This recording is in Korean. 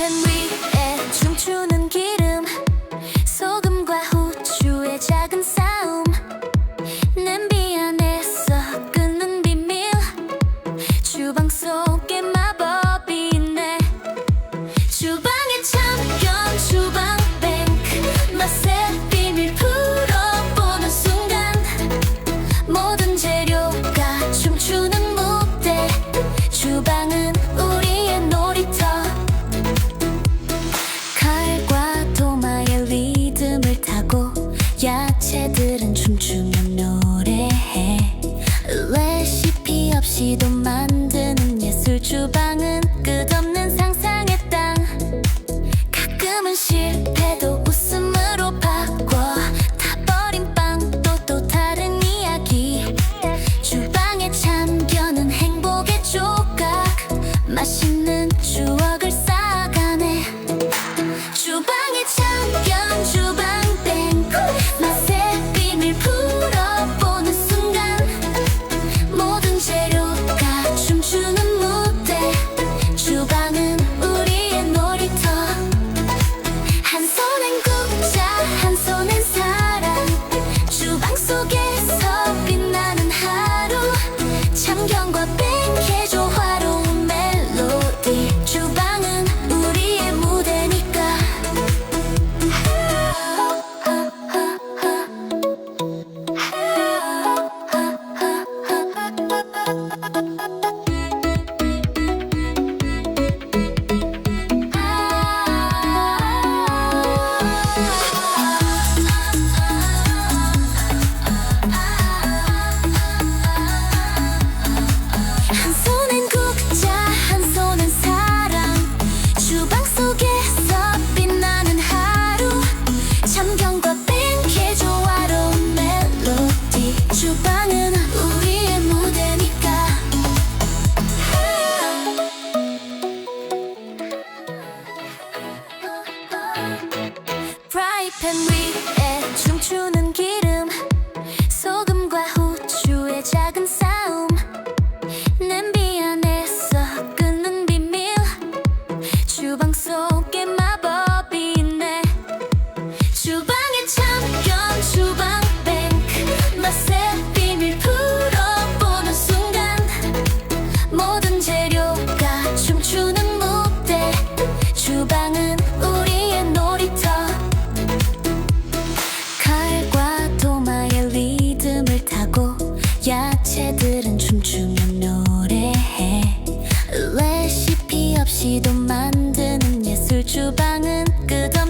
판 위에 춤추는 길 만드는 예술주방. 위에 춤추는 사람들은 춤추며 노래해. 레시피 없이도 만드는 예술 주방은 끝없는